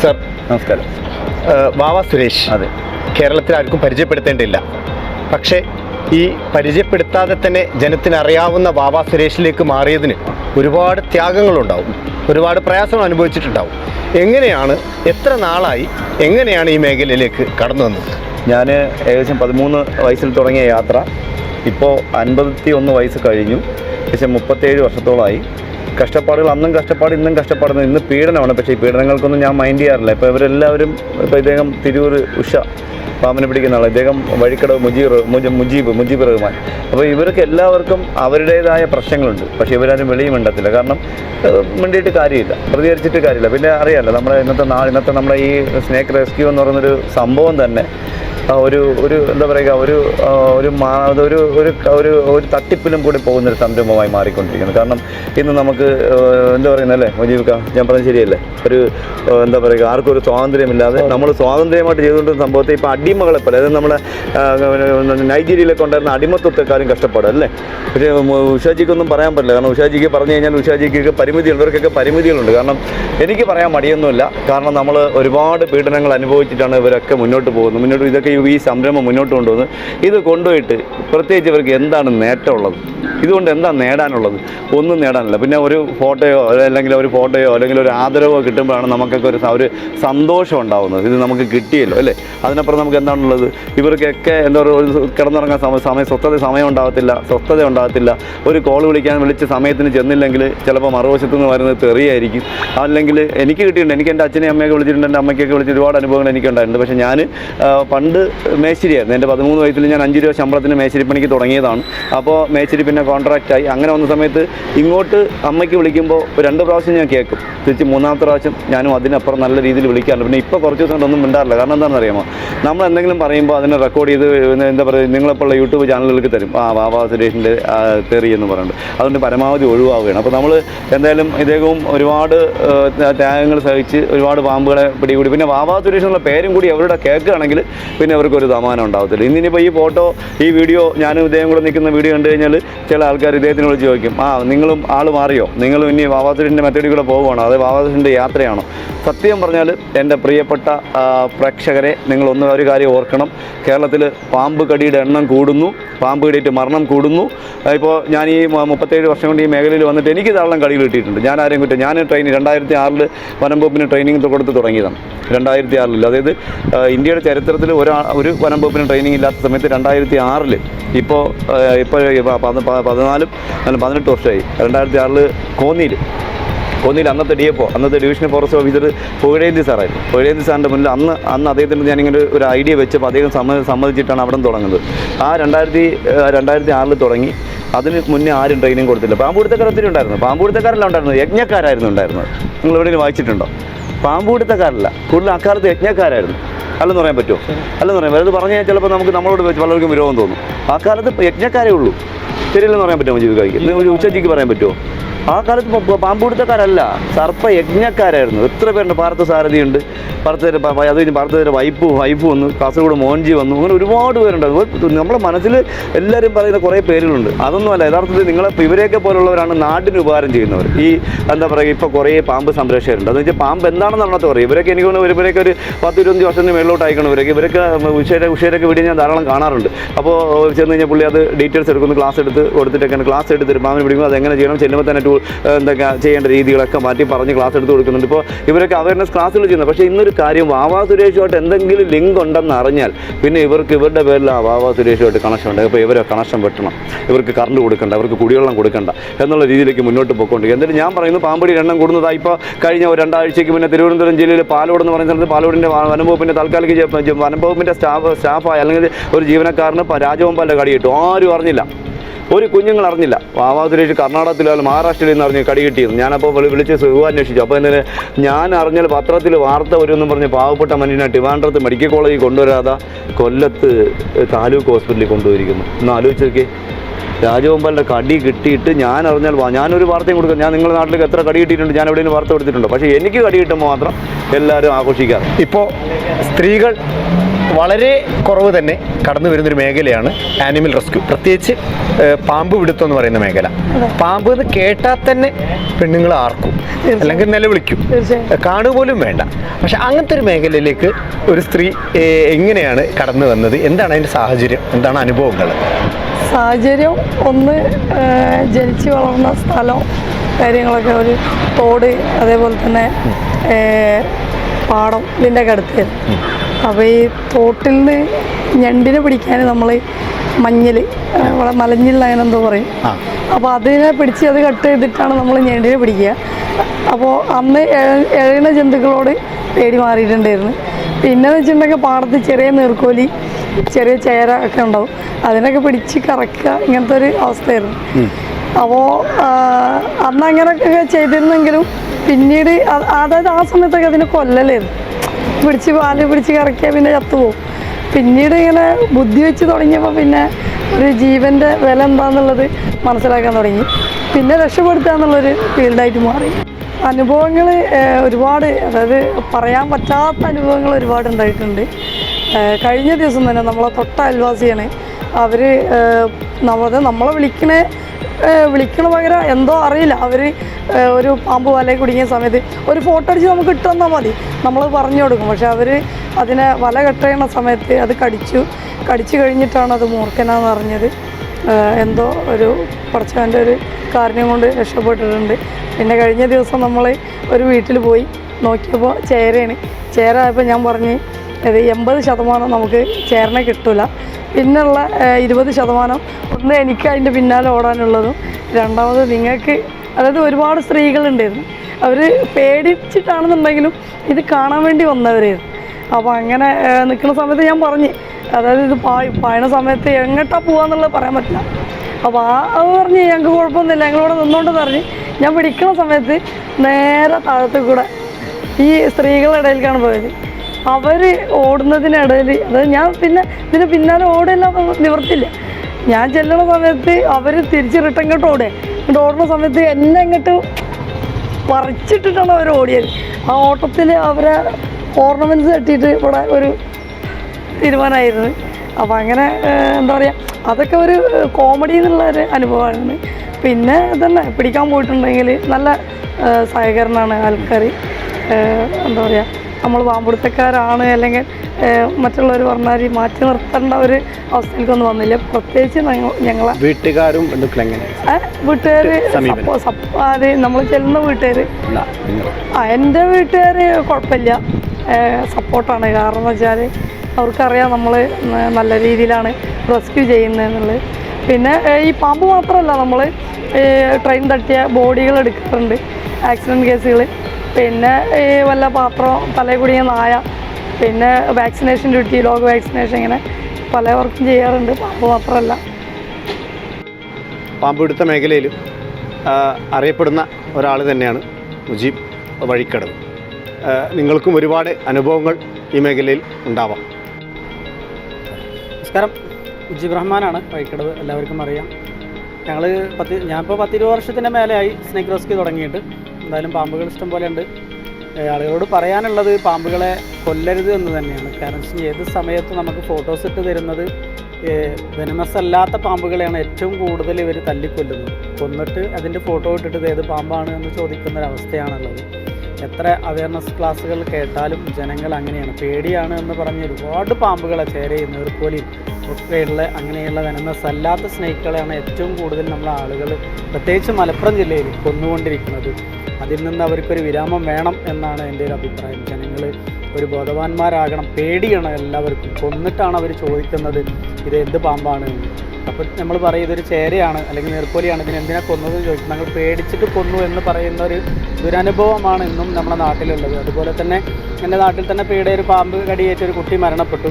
Sir നമസ്കാരം. വാവ സുരേഷ് അതെ. കേരളത്തിൽ ആർക്കും പരിചയപ്പെടുത്തേണ്ടില്ല പക്ഷേ ഈ പരിചയപ്പെടുത്താതെ തന്നെ ജനത്തിന് അറിയാവുന്ന വാവ സുരേഷിലേക്ക് മാറിയതിന് ഒരുപാട് ത്യാഗങ്ങളുണ്ടാവും. ഒരുപാട് പ്രയാസങ്ങൾ അനുഭവിച്ചിട്ടുണ്ടാവും. എങ്ങനെയാണ് എത്ര നാളായി എങ്ങനെയാണ് ഈ മേഖലയിലേക്ക് കടന്നു വന്നത്? ഞാൻ ഏകദേശം പതിമൂന്ന് വയസ്സിൽ തുടങ്ങിയ യാത്ര. ഇപ്പോൾ അൻപത്തി ഒന്ന് വയസ്സ് കഴിഞ്ഞു. ഏകദേശം മുപ്പത്തേഴ് വർഷത്തോളമായി കഷ്ടപ്പാടുകൾ അന്നും കഷ്ടപ്പാട് ഇന്നും കഷ്ടപ്പാടുന്നു ഇന്ന് പീഡനമാണ്. പക്ഷേ ഈ പീഡനങ്ങൾക്കൊന്നും ഞാൻ മൈൻഡ് ചെയ്യാറില്ല. ഇപ്പോൾ ഇവരെല്ലാവരും ഇപ്പോൾ ഇദ്ദേഹം തിരൂർ ഉഷ പാമ്പിനെ പിടിക്കുന്ന ആൾ ഇദ്ദേഹം വഴിക്കടവ് മുജീബ് മുജ- മുജീബ് മുജീബ് റഹ്മാൻ അപ്പോൾ ഇവർക്ക് എല്ലാവർക്കും അവരുടേതായ പ്രശ്നങ്ങളുണ്ട്. പക്ഷേ ഇവരാരും വെളിയും മിണ്ടത്തില്ല. കാരണം മിണ്ടിയിട്ട് കാര്യമില്ല. പ്രതികരിച്ചിട്ട് കാര്യമില്ല. പിന്നെ അറിയാമല്ലോ നമ്മുടെ ഇന്നത്തെ നാ ഇന്നത്തെ നമ്മുടെ ഈ സ്നേക്ക് റെസ്ക്യൂ എന്ന് പറയുന്നൊരു സംഭവം തന്നെ ഒരു ഒരു എന്താ പറയുക ഒരു ഒരു ഒരു ഒരു ഒരു ഒരു തട്ടിപ്പിലും കൂടി പോകുന്ന ഒരു സംരംഭമായി മാറിക്കൊണ്ടിരിക്കുന്നു. കാരണം ഇന്ന് നമുക്ക് എന്താ പറയുന്നല്ലേ മുജീബ് ഞാൻ പറഞ്ഞത് ശരിയല്ലേ? ഒരു എന്താ പറയുക ആർക്കും ഒരു സ്വാതന്ത്ര്യമില്ലാതെ നമ്മൾ സ്വാതന്ത്ര്യമായിട്ട് ചെയ്തുകൊണ്ടിരുന്ന സംഭവത്തെ ഇപ്പോൾ അടിമകളെ പോലെ അതായത് നമ്മുടെ നൈജീരിയയിലൊക്കെ ഉണ്ടായിരുന്ന അടിമത്വത്തെക്കാരും കഷ്ടപ്പാടും അല്ലേ? പക്ഷേ ഉഷാജിക്കൊന്നും പറയാൻ പറ്റില്ല. കാരണം ഉഷാജിക്ക് പറഞ്ഞു കഴിഞ്ഞാൽ ഉഷാജിക്ക് പരിമിതിയുണ്ട് ഇവർക്കൊക്കെ പരിമിതികളുണ്ട്. കാരണം എനിക്ക് പറയാൻ മടിയൊന്നുമില്ല. കാരണം നമ്മൾ ഒരുപാട് പീഡനങ്ങൾ അനുഭവിച്ചിട്ടാണ് ഇവരൊക്കെ മുന്നോട്ട് പോകുന്നത്. മുന്നോട്ട് ഇതൊക്കെ ഈ സംരംഭം മുന്നോട്ട് കൊണ്ടുവന്ന് ഇത് കൊണ്ടുപോയിട്ട് പ്രത്യേകിച്ച് ഇവർക്ക് എന്താണ് നേട്ടമുള്ളത്? ഇതുകൊണ്ട് എന്താ നേടാനുള്ളത്? ഒന്നും നേടാനില്ല. പിന്നെ ഒരു ഫോട്ടോയോ അല്ലെങ്കിൽ ഒരു ഫോട്ടോയോ അല്ലെങ്കിൽ ഒരു ആദരവോ കിട്ടുമ്പോഴാണ് നമുക്കൊക്കെ ഒരു ഒരു സന്തോഷം ഉണ്ടാവുന്നത്. ഇത് നമുക്ക് കിട്ടിയല്ലോ അല്ലേ? അതിനപ്പുറം നമുക്ക് എന്താണുള്ളത്? ഇവർക്കൊക്കെ എന്താ പറയുക കിടന്നുറങ്ങാൻ സമയം സമയം സ്വസ്ഥത സമയം ഉണ്ടാകത്തില്ല സ്വസ്ഥത ഉണ്ടാകത്തില്ല ഒരു കോൾ വിളിക്കാൻ വിളിച്ച് സമയത്തിന് ചെന്നില്ലെങ്കിൽ ചിലപ്പോൾ മറുവശത്തു നിന്ന് വരുന്നത് തെറിയായിരിക്കും. അല്ലെങ്കിൽ എനിക്ക് കിട്ടിയിട്ടുണ്ട് എനിക്ക് എന്റെ അച്ഛനെയും അമ്മയൊക്കെ വിളിച്ചിട്ടുണ്ട് എന്റെ അമ്മയ്ക്കൊക്കെ വിളിച്ച് ഒരുപാട് അനുഭവങ്ങൾ എനിക്കുണ്ടായിട്ടുണ്ട്. പക്ഷേ ഞാൻ പണ്ട് മേശരിയായിരുന്നു എന്റെ പതിമൂന്ന് വയസ്സിൽ ഞാൻ അഞ്ച് രൂപ ശമ്പളത്തിന് മേശരിപ്പണിക്ക് തുടങ്ങിയതാണ്. അപ്പോൾ മേശരി പിന്നെ കോൺട്രാക്റ്റായി അങ്ങനെ വന്ന സമയത്ത് ഇങ്ങോട്ട് അമ്മയ്ക്ക് വിളിക്കുമ്പോൾ രണ്ട് പ്രാവശ്യം ഞാൻ കേൾക്കും. തിരിച്ച് മൂന്നാമത്തെ പ്രാവശ്യം ഞാനും അതിനപ്പുറം നല്ല രീതിയിൽ വിളിക്കാറുണ്ട് പിന്നെ ഇപ്പോൾ കുറച്ച് ദിവസം ഒന്നും മിണ്ടാറില്ല. കാരണം എന്താണെന്ന് അറിയാമോ? നമ്മൾ എന്തെങ്കിലും പറയുമ്പോൾ അതിനെ റെക്കോർഡ് ചെയ്ത് എന്താ പറയുക നിങ്ങളെപ്പോഴുള്ള യൂട്യൂബ് ചാനലുകൾക്ക് തരും. ആ വാവാ സുരേഷിന്റെ തെറി എന്ന് പറയുന്നത് അതുകൊണ്ട് പരമാവധി ഒഴിവാവുകയാണ്. അപ്പോൾ നമ്മൾ എന്തായാലും ഇദ്ദേഹവും ഒരുപാട് ത്യാഗങ്ങൾ സഹിച്ച് ഒരുപാട് പാമ്പുകളെ പിടികൂടി. പിന്നെ വാവാ സുരേഷ് എന്നുള്ള പേരും കൂടി അവരുടെ കേൾക്കുകയാണെങ്കിൽ പിന്നെ അവർക്ക് ഒരു സമാനം ഉണ്ടാവത്തില്ല. ഇന്നിനിപ്പോൾ ഈ ഫോട്ടോ ഈ വീഡിയോ ഞാനും ഇദ്ദേഹം കൂടെ നിൽക്കുന്ന വീഡിയോ കണ്ടു കഴിഞ്ഞാൽ ചില ആൾക്കാർ ഇദ്ദേഹത്തിന് വിളിച്ച് ചോദിക്കും ആ നിങ്ങളും ആൾ മാറിയോ നിങ്ങളും ഇനി വാവാസുരന്റെ മെത്തേഡി മെത്തേഡിൽ കൂടെ പോവുകയാണോ? അത് വാവാസുരന്റെ യാത്രയാണോ? സത്യം പറഞ്ഞാൽ എന്റെ പ്രിയപ്പെട്ട പ്രേക്ഷകരെ നിങ്ങളൊന്ന് ഒരു കാര്യം ഓർക്കണം. കേരളത്തിൽ പാമ്പ് കടിയുടെ എണ്ണം കൂടുന്നു പാമ്പ് കടിയിട്ട് മരണം കൂടുന്നു. ഇപ്പോൾ ഞാൻ ഈ മുപ്പത്തേഴ് വർഷം കൊണ്ട് ഈ മേഖലയിൽ വന്നിട്ട് എനിക്ക് ധാരാളം കടികൾ കിട്ടിയിട്ടുണ്ട്. ഞാൻ ആരെയും കുറ്റം ഞാൻ ട്രെയിനിങ് രണ്ടായിരത്തി ആറിൽ വനം ട്രെയിനിങ് കൊടുത്ത് തുടങ്ങിയതാണ്. രണ്ടായിരത്തി ആറിൽ അതായത് ഇന്ത്യയുടെ ചരിത്രത്തിൽ ഒരാ ഒരു വനം വകുപ്പിന് ട്രെയിനിങ് ഇല്ലാത്ത സമയത്ത് രണ്ടായിരത്തി ആറിൽ ഇപ്പോൾ ഇപ്പോൾ പതിനാലും പതിനെട്ട് വർഷമായി. രണ്ടായിരത്തി ആറിൽ കോന്നിയിൽ കോന്നിയിൽ അന്നത്തെ ഡി എഫ് അന്നത്തെ ഡിവിഷൻ ഫോറസ്റ്റ് ഓഫീസർ പുഴേന്തി സാറായിരുന്നു. പുഴേന്തി സാറിന്റെ മുന്നിൽ അന്ന് അന്ന് അദ്ദേഹത്തിന് ഞാനിങ്ങനെ ഒരു ഐഡിയ വെച്ചപ്പോൾ അദ്ദേഹം സമ്മ സമ്മതിച്ചിട്ടാണ് അവിടെ തുടങ്ങുന്നത്. ആ രണ്ടായിരത്തി രണ്ടായിരത്തി ആറിൽ തുടങ്ങി. അതിന് മുന്നേ ആരും ട്രെയിനിങ് കൊടുത്തില്ല. പാമ്പൂടുത്തക്കാർ ഒത്തിരി ഉണ്ടായിരുന്നു? പാമ്പൂടുത്തക്കാരല്ല ഉണ്ടായിരുന്നു? യജ്ഞക്കാരായിരുന്നു ഉണ്ടായിരുന്നത്. നിങ്ങൾ എവിടെയെങ്കിലും വായിച്ചിട്ടുണ്ടോ? പാമ്പൂടുത്തക്കാരല്ല. കൂടുതൽ അക്കാലത്ത് യജ്ഞക്കാരായിരുന്നു. അല്ലെന്ന് പറയാൻ പറ്റുമോ? അല്ലെന്ന് പറയാൻ അത് പറഞ്ഞാൽ ചിലപ്പോൾ നമുക്ക് നമ്മളോട് വെച്ച് പലർക്കും വിരോധം തോന്നും. ആ കാലത്ത് യജ്ഞക്കാരേ ഉള്ളൂ. ശരിയല്ലെന്ന് പറയാൻ പറ്റുമോ ജീവിക്കാർക്ക് ഒരു ഉച്ചജിക്ക് പറയാൻ പറ്റുമോ? ആ കാലത്ത് പാമ്പുപിടുത്തക്കാരല്ല സർപ്പ യജ്ഞക്കാരായിരുന്നു എത്ര പേരുണ്ട്? പാർത്ഥ സാരഥിയുണ്ട് പാർത്ഥയുടെ പ- അത് കഴിഞ്ഞ് പാർത്ഥയുടെ വൈഫ് വൈഫ് വന്നു കാസർഗോഡ് മോൻജി വന്നു അങ്ങനെ ഒരുപാട് പേരുണ്ട്. നമ്മുടെ മനസ്സിൽ എല്ലാവരും പറയുന്ന കുറേ പേരുകളുണ്ട്. അതൊന്നും അല്ല യഥാർത്ഥത്തിൽ നിങ്ങളെ ഇവരെയൊക്കെ പോലുള്ളവരാണ് നാടിന് ഉപകാരം ചെയ്യുന്നവർ ഈ എന്താ പറയുക ഇപ്പോൾ കുറേ പാമ്പ് സംരക്ഷകരുണ്ട്. അതെന്ന് വെച്ചാൽ പാമ്പ് എന്താണെന്ന് അറിയാത്ത പറയും. ഇവരൊക്കെ എനിക്ക് തോന്നുന്നു ഇവരൊക്കെ ഒരു പത്ത് ഇരുപത്തഞ്ച് വർഷത്തിന് മേളിലോട്ട് അയക്കണം ഇവരൊക്കെ. ഇവരൊക്കെ ഉഷയുടെ ഉഷേരൊക്കെ വീഡിയോ ഞാൻ ധാരാളം കാണാറുണ്ട്. അപ്പോൾ ചെന്ന് കഴിഞ്ഞാൽ പുള്ളി അത് ഡീറ്റെയിൽസ് എടുക്കുന്നു ക്ലാസ് എടുത്ത് കൊടുത്തിട്ടൊക്കെയാണ് ക്ലാസ് എടുത്ത് പാമ്പിന് പിടിക്കുമ്പോൾ അതെങ്ങനെ ചെയ്യണം ചെല്ലുമ്പോൾ തന്നെ എന്തൊക്കെ ചെയ്യേണ്ട രീതികളൊക്കെ മാറ്റി പറഞ്ഞ് ക്ലാസ് എടുത്ത് കൊടുക്കുന്നുണ്ട്. ഇപ്പോൾ ഇവരൊക്കെ അവയർനെസ് ക്ലാസ്സുകൾ ചെയ്യുന്നത് പക്ഷേ ഇന്നൊരു കാര്യം വാവാ സുരേഷുമായിട്ട് എന്തെങ്കിലും ലിങ്ക് ഉണ്ടെന്ന് അറിഞ്ഞാൽ പിന്നെ ഇവർക്ക് ഇവരുടെ പേരിൽ ആ വാവാ സുരേഷുമായിട്ട് കണക്ഷൻ ഉണ്ട്. അപ്പോൾ ഇവരെ കണക്ഷൻ വെട്ടണം. ഇവർക്ക് കറണ്ട് കൊടുക്കണ്ട ഇവർക്ക് കുടിവെള്ളം കൊടുക്കണ്ട എന്നുള്ള രീതിയിലേക്ക് മുന്നോട്ട് പോയിക്കൊണ്ടിരിക്കും എന്നിട്ട് ഞാൻ പറയുന്നു പാമ്പടി എണ്ണം കൂടുന്നതായി ഇപ്പോൾ കഴിഞ്ഞ ഒരു രണ്ടാഴ്ചയ്ക്ക് മുന്നേ തിരുവനന്തപുരം ജില്ലയിൽ പാലോട് എന്ന് പറയുന്ന സ്ഥലത്ത് പാലോടിന്റെ വനംവകുപ്പിന്റെ താൽക്കാലിക വനംവകുപ്പിന്റെ സ്റ്റാഫ് സ്റ്റാഫായി അല്ലെങ്കിൽ ഒരു ജീവനക്കാരന് രാജഗോപാലിന്റെ കടിയിട്ടു. ആരും അറിഞ്ഞില്ല. ഒരു കുഞ്ഞുങ്ങൾ അറിഞ്ഞില്ല. വാവാതുരേഷ് കർണാടകത്തിലായാലും നിന്ന് അറിഞ്ഞ് കടി കിട്ടിയത്. ഞാനപ്പോൾ വിളി- വിളിച്ച് സുഖം അന്വേഷിച്ചു. അപ്പോൾ എന്തിന്? ഞാൻ അറിഞ്ഞാൽ പത്രത്തിൽ വാർത്ത വരുമെന്നും പറഞ്ഞ് പാവപ്പെട്ട മനുഷ്യനെ ട്രിവാൻഡ്രത്ത് മെഡിക്കൽ കോളേജിൽ കൊണ്ടുവരാതെ കൊല്ലത്ത് താലൂക്ക് ഹോസ്പിറ്റലിൽ കൊണ്ടുപോയിരിക്കുന്നു. ഒന്ന് ആലോചിച്ച് നോക്കി രാജഗോപാലിന്റെ കടി കിട്ടിയിട്ട് ഞാൻ അറിഞ്ഞാൽ ഞാനൊരു വാർത്തയും കൊടുക്കാം ഞാൻ നിങ്ങളുടെ നാട്ടിലേക്ക് എത്ര കടി കിട്ടിയിട്ടുണ്ട്? ഞാൻ എവിടെയെങ്കിലും വാർത്ത കൊടുത്തിട്ടുണ്ടോ? പക്ഷേ എനിക്ക് കടി കിട്ടുമ്പോൾ മാത്രം എല്ലാവരും ആഘോഷിക്കാറ്. ഇപ്പോൾ സ്ത്രീകൾ വളരെ കുറവ് തന്നെ കടന്നു വരുന്നൊരു മേഖലയാണ് ആനിമൽ റെസ്ക്യൂ പ്രത്യേകിച്ച് പാമ്പ് പിടുത്തം എന്ന് പറയുന്ന മേഖല. പാമ്പ് എന്ന് കേട്ടാൽ തന്നെ പെണ്ണുങ്ങൾ ആർക്കും അല്ലെങ്കിൽ നിലവിളിക്കും. കാണുപോലും പോലും വേണ്ട. പക്ഷെ അങ്ങനത്തെ ഒരു മേഖലയിലേക്ക് ഒരു സ്ത്രീ എങ്ങനെയാണ് കടന്നു വന്നത്? എന്താണ് അതിന്റെ സാഹചര്യം? എന്താണ് അനുഭവങ്ങൾ? സാഹചര്യം ഒന്ന് ജനിച്ചു വളർന്ന സ്ഥലം കാര്യങ്ങളൊക്കെ ഒരു തോട് അതേപോലെ തന്നെ പാടം ഇതിന്റെ അടുത്തായിരുന്നു അപ്പോൾ ഈ തോട്ടിൽ നിന്ന് ഞണ്ടിനെ പിടിക്കാൻ നമ്മൾ മഞ്ഞൾ ഇവിടെ മലഞ്ഞില്ല അങ്ങനെ എന്തോ പറയും. അപ്പോൾ അതിനെ പിടിച്ച് അത് കട്ട് ചെയ്തിട്ടാണ് നമ്മൾ ഞണ്ടിനെ പിടിക്കുക. അപ്പോൾ അന്ന് എഴുന്ന ജന്തുക്കളോട് പേടി മാറിയിട്ടുണ്ടായിരുന്നു. പിന്നെ വെച്ചിട്ടുണ്ടെങ്കിൽ പാടത്ത് ചെറിയ നീർക്കോലി ചെറിയ ചേര ഒക്കെ ഉണ്ടാവും. അതിനൊക്കെ പിടിച്ച് കറക്കുക ഇങ്ങനത്തെ ഒരു അവസ്ഥയായിരുന്നു. അപ്പോൾ അന്ന് അങ്ങനെയൊക്കെ ചെയ്തിരുന്നെങ്കിലും പിന്നീട് അത് അതായത് ആ സമയത്തൊക്കെ അതിനെ കൊല്ലലായിരുന്നു. പിടിച്ച് പാൽ പിടിച്ച് കറക്കിയാൽ പിന്നെ ചത്തുപോകും പിന്നീട് ഇങ്ങനെ ബുദ്ധി വെച്ച് തുടങ്ങിയപ്പോൾ പിന്നെ ഒരു ജീവന്റെ വില എന്താണെന്നുള്ളത് മനസ്സിലാക്കാൻ തുടങ്ങി. പിന്നെ രക്ഷപ്പെടുത്തുക എന്നുള്ളൊരു ഫീൽഡായിട്ട് മാറി. അനുഭവങ്ങൾ ഒരുപാട് അതായത് പറയാൻ പറ്റാത്ത അനുഭവങ്ങൾ ഒരുപാട് ഉണ്ടായിട്ടുണ്ട്. കഴിഞ്ഞ ദിവസം തന്നെ നമ്മളെ തൊട്ട അയൽവാസിയാണ് അവർ നമ്മളത് നമ്മളെ വിളിക്കണേ വിളിക്കണ പകരം എന്തോ അറിയില്ല. അവർ ഒരു പാമ്പ് വലയിൽ കുടുങ്ങിയ സമയത്ത് ഒരു ഫോട്ടോ അടിച്ച് നമുക്ക് ഇട്ടു തന്നാൽ മതി. നമ്മൾ പറഞ്ഞു കൊടുക്കും. പക്ഷെ അവർ അതിനെ വല കെട്ടണ സമയത്ത് അത് കടിച്ചു. കടിച്ചു കഴിഞ്ഞിട്ടാണ് അത് മൂർഖനാന്ന് അറിഞ്ഞത്. എന്തോ ഒരു പടച്ചവന്റെ ഒരു കാര്യം കൊണ്ട് രക്ഷപ്പെട്ടിട്ടുണ്ട്. പിന്നെ കഴിഞ്ഞ ദിവസം നമ്മൾ ഒരു വീട്ടിൽ പോയി നോക്കിയപ്പോൾ ചേരയാണ്. ചേര ആയപ്പോൾ ഞാൻ പറഞ്ഞ് ഇത് എൺപത് ശതമാനം നമുക്ക് ചേരനെ കിട്ടില്ല പിന്നുള്ള ഇരുപത് ശതമാനം ഒന്ന് എനിക്ക് അതിന്റെ പിന്നാലെ ഓടാനുള്ളതും രണ്ടാമത് നിങ്ങൾക്ക് അതായത് ഒരുപാട് സ്ത്രീകളുണ്ടായിരുന്നു. അവർ പേടിച്ചിട്ടാണെന്നുണ്ടെങ്കിലും ഇത് കാണാൻ വേണ്ടി വന്നവരായിരുന്നു. അപ്പോൾ അങ്ങനെ നിൽക്കുന്ന സമയത്ത് ഞാൻ പറഞ്ഞു അതായത് ഇത് പായും പായണ സമയത്ത് എങ്ങോട്ടാ പോവാന്നുള്ളത് പറയാൻ പറ്റില്ല. അപ്പോൾ ആ അത് പറഞ്ഞ് ഞങ്ങൾക്ക് കുഴപ്പമൊന്നുമില്ല. ഞങ്ങളിവിടെ നിന്നുകൊണ്ടെന്ന് പറഞ്ഞ് ഞാൻ പിടിക്കുന്ന സമയത്ത് നേരെ താഴത്തു കൂടെ ഈ സ്ത്രീകളുടെ ഇടയിലേക്കാണ് പോയത്. അവർ ഓടുന്നതിനിടയിൽ അതായത് ഞാൻ പിന്നെ ഇതിന് പിന്നാലെ ഓടില്ല നിവർത്തില്ല ഞാൻ ചെല്ലുന്ന സമയത്ത് അവർ തിരിച്ച് റിട്ടേൺ ഓടുക. ഇങ്ങോട്ട് ഓടുന്ന സമയത്ത് എന്നെ ഇങ്ങോട്ട് പറിച്ചിട്ടിട്ടാണ് അവർ ഓടിയത്. ആ ഓട്ടത്തിൽ അവരെ ഓർണമെന്റ്സ് തട്ടിയിട്ട് ഇവിടെ ഒരു തീരുമാനമായിരുന്നു. അപ്പോൾ അങ്ങനെ എന്താ പറയുക അതൊക്കെ ഒരു കോമഡി എന്നുള്ള ഒരു അനുഭവമാണ് പിന്നെ തന്നെ പിടിക്കാൻ പോയിട്ടുണ്ടെങ്കിൽ നല്ല സഹകരണമാണ് ആൾക്കാർ എന്താ പറയുക നമ്മൾ പാമ്പുടുത്തക്കാരാണ് അല്ലെങ്കിൽ മറ്റുള്ളവർ പറഞ്ഞാൽ മാറ്റി നിർത്തേണ്ട ഒരു അവസ്ഥയിലേക്കൊന്നും വന്നില്ല. പ്രത്യേകിച്ച് ഞങ്ങൾ ഞങ്ങളെ വീട്ടുകാരും വീട്ടുകാർ. അത് നമ്മൾ ചെല്ലുന്ന വീട്ടുകാർ ആ എന്റെ വീട്ടുകാർ കുഴപ്പമില്ല. സപ്പോർട്ടാണ്. കാരണം എന്ന് വെച്ചാൽ അവർക്കറിയാം നമ്മൾ നല്ല രീതിയിലാണ് റെസ്ക്യൂ ചെയ്യുന്നതെന്നുള്ളത്. പിന്നെ ഈ പാമ്പ് മാത്രമല്ല നമ്മൾ ട്രെയിൻ തട്ടിയ ബോഡികൾ എടുക്കാറുണ്ട്. ആക്സിഡന്റ് കേസുകൾ പിന്നെ ഈ വല്ല പാത്രം തലയിൽ കുടിയ നായ പിന്നെ വാക്സിനേഷൻ ഡ്യൂട്ടി ലോക വാക്സിനേഷൻ ഇങ്ങനെ പല വർക്കും ചെയ്യാറുണ്ട്. പാമ്പ് മാത്രമല്ല. പാമ്പിടുത്ത മേഖലയിൽ അറിയപ്പെടുന്ന ഒരാൾ തന്നെയാണ് മുജീബ് വഴിക്കടവ്. നിങ്ങൾക്കും ഒരുപാട് അനുഭവങ്ങൾ ഈ മേഖലയിൽ ഉണ്ടാവാം. നമസ്കാരം. മുജീബ് റഹ്മാനാണ് വഴിക്കടവ്. എല്ലാവർക്കും അറിയാം. ഞങ്ങൾ പത്ത് ഞാനിപ്പോൾ പത്തിരുപത് വർഷത്തിന്റെ മേലെയായി സ്നേക്ക് റെസ്ക്യൂ തുടങ്ങിയിട്ട്. എന്തായാലും പാമ്പുകൾ ഇഷ്ടം പോലെ ഉണ്ട്. ആളുകളോട് പറയാനുള്ളത് പാമ്പുകളെ കൊല്ലരുത് എന്ന് തന്നെയാണ്. കാരണം ഏത് സമയത്ത് നമുക്ക് ഫോട്ടോസ് ഇട്ട് തരുന്നത് വെനമസ് അല്ലാത്ത പാമ്പുകളെയാണ് ഏറ്റവും കൂടുതൽ ഇവർ തല്ലിക്കൊല്ലുന്നത്. കൊന്നിട്ട് അതിന്റെ ഫോട്ടോ ഇട്ടിട്ട് ഏത് പാമ്പാണ് എന്ന് ചോദിക്കുന്നൊരവസ്ഥയാണുള്ളത് എത്ര അവയർനെസ് ക്ലാസ്സുകൾ കേട്ടാലും ജനങ്ങൾ അങ്ങനെയാണ്. പേടിയാണ് എന്ന് പറഞ്ഞ് ഒരുപാട് പാമ്പുകളെ ചേരയും നീർക്കോലിയും ഒക്കെയുള്ള അങ്ങനെയുള്ള വെനമസ് അല്ലാത്ത സ്നേക്കുകളെയാണ് ഏറ്റവും കൂടുതൽ നമ്മളെ ആളുകൾ പ്രത്യേകിച്ച് മലപ്പുറം ജില്ലയിൽ കൊന്നുകൊണ്ടിരിക്കുന്നത്. അതിൽ നിന്ന് അവർക്കൊരു വിരാമം വേണം എന്നാണ് എന്റെ ഒരു അഭിപ്രായം. ജനങ്ങൾ ഒരു ബോധവാന്മാരാകണം പേടിയാണ് എല്ലാവർക്കും. കൊന്നിട്ടാണ് അവർ ചോദിക്കുന്നത് ഇത് എന്ത് പാമ്പാണ്? എന്ന് അപ്പോൾ നമ്മൾ പറയും ഇതൊരു ചേരയാണ് അല്ലെങ്കിൽ നീർക്കോലിയാണ് ഇതിന് എന്തിനാ കൊന്നത് എന്ന് ചോദിക്കും ഞങ്ങൾ പേടിച്ചിട്ട് കൊന്നു എന്ന് പറയുന്ന ഒരു ദുരനുഭവമാണ് ഇന്നും നമ്മുടെ നാട്ടിലുള്ളത്. അതുപോലെ തന്നെ എന്റെ നാട്ടിൽ തന്നെ പേടെ ഒരു പാമ്പ് കടിയേറ്റ ഒരു കുട്ടി മരണപ്പെട്ടു.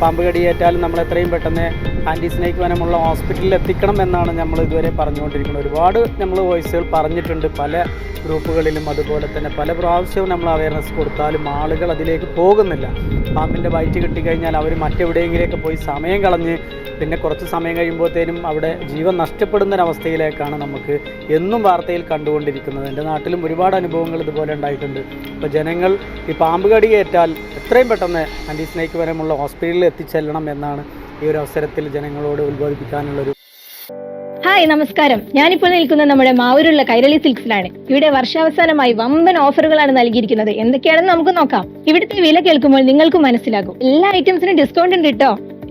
പാമ്പ് കടിയേറ്റാലും നമ്മൾ എത്രയും പെട്ടെന്ന് ആന്റി സ്നേക്ക് വനമുള്ള ഹോസ്പിറ്റലിൽ എത്തിക്കണം എന്നാണ് നമ്മൾ ഇതുവരെ പറഞ്ഞുകൊണ്ടിരിക്കുന്നത്. ഒരുപാട് നമ്മൾ വോയിസുകൾ പറഞ്ഞിട്ടുണ്ട് പല ഗ്രൂപ്പുകളിലും അതുപോലെ തന്നെ പല പ്രാവശ്യവും നമ്മൾ അവയർനെസ് കൊടുത്താലും ആളുകൾ അതിലേക്ക് പോകുന്നില്ല. പാമ്പിന്റെ വയറ്റ് കിട്ടിക്കഴിഞ്ഞാൽ അവർ മറ്റെവിടെയെങ്കിലൊക്കെ പോയി സമയം കളഞ്ഞ് പിന്നെ കുറച്ച് സമയം കഴിയുമ്പോഴത്തേനും അവിടെ ജീവൻ നഷ്ടപ്പെടുന്നൊരവസ്ഥയിലേക്കാണ് നമുക്ക് എന്നും വാർത്തയിൽ കണ്ടുകൊണ്ടിരിക്കുന്നത്. എന്റെ നാട്ടിലും ഒരുപാട് അനുഭവങ്ങൾ ഇതുപോലെ ഉണ്ടായിട്ടുണ്ട്. അപ്പോൾ ജനങ്ങൾ ഈ പാമ്പ് കടിയേറ്റാൽ എത്രയും പെട്ടെന്ന് ആന്റി സ്നേക്ക് വരമുള്ള ഹോസ്പിറ്റലിൽ എത്തിച്ചെല്ലണം എന്നാണ് ഈ ഒരു അവസരത്തിൽ ജനങ്ങളോട് ഉത്ബോധിപ്പിക്കാനുള്ളൊരു ഹായ് നമസ്കാരം. ഞാനിപ്പോൾ നിൽക്കുന്നത് നമ്മുടെ മാവൂരുള്ള കൈരളി സിൽക്സിലാണ്. ഇവിടെ വർഷാവസാനമായി വമ്പൻ ഓഫറുകളാണ് നൽകിയിരിക്കുന്നത്. എന്തൊക്കെയാണെന്ന് നമുക്ക് നോക്കാം. ഇവിടുത്തെ വില കേൾക്കുമ്പോൾ നിങ്ങൾക്ക് മനസ്സിലാകും. എല്ലാ ഐറ്റംസിനും ഡിസ്കൗണ്ട് ഉണ്ട് കേട്ടോ